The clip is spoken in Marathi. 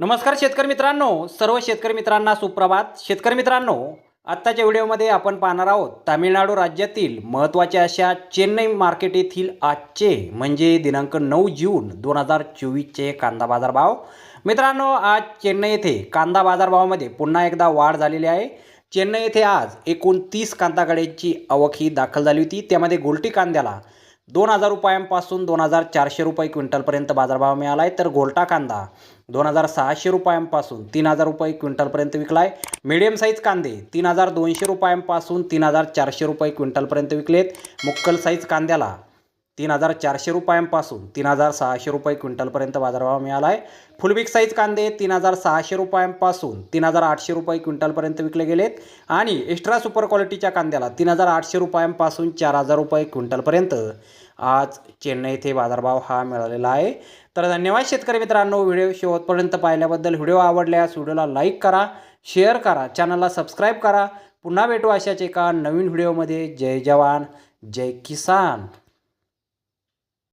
नमस्कार शेतकरी मित्रांनो सर्व शेतकरी मित्रांना सुप्रभात. शेतकरी मित्रांनो आत्ताच्या व्हिडिओमध्ये आपण पाहणार आहोत तामिळनाडू राज्यातील महत्त्वाच्या अशा चेन्नई मार्केट येथील आजचे म्हणजे दिनांक नऊ जून दोन हजार चोवीसचे कांदा बाजारभाव मित्रांनो आज चेन्नई येथे कांदा बाजारभावामध्ये पुन्हा एकदा वाढ झालेली आहे. चेन्नई येथे आज एकूण तीस कांदा गाड्यांची आवक ही दाखल झाली होती. त्यामध्ये गोलटी कांद्याला दोन हजार रुपयांपासून दोन हजार चारशे रुपये क्विंटलपर्यंत बाजारभाव मिळाला आहे तर गोलटा कांदा दोन हजार सहाशे रुपयांपासून तीन हजार रुपये क्विंटलपर्यंत विकला आहे मिडियम साईज कांदे तीन हजार दोनशे रुपयांपासून तीन हजार चारशे रुपये क्विंटलपर्यंत विकलेत. मुक्कल साईज कांद्याला तीन हजार चारशे रुपयांपासून तीन हजार सहाशे रुपये क्विंटलपर्यंत बाजारभाव मिळाला आहे फुलबिग साईज कांदे तीन हजार सहाशे रुपयांपासून तीन हजार आठशे रुपये क्विंटलपर्यंत विकले गेलेत. आणि एक्स्ट्रा सुपर क्वालिटीच्या कांद्याला तीन हजार आठशे रुपयांपासून चार हजार रुपये क्विंटलपर्यंत आज चेन्नई येथे बाजारभाव हा मिळालेला आहे. तर धन्यवाद शेतकरी मित्रांनो व्हिडिओ शेवटपर्यंत पाहिल्याबद्दल. व्हिडिओ आवडल्यास व्हिडिओला लाईक करा शेअर करा चॅनलला सबस्क्राईब करा. पुन्हा भेटू अशाच एका नवीन व्हिडिओमध्ये. जय जवान जय किसान.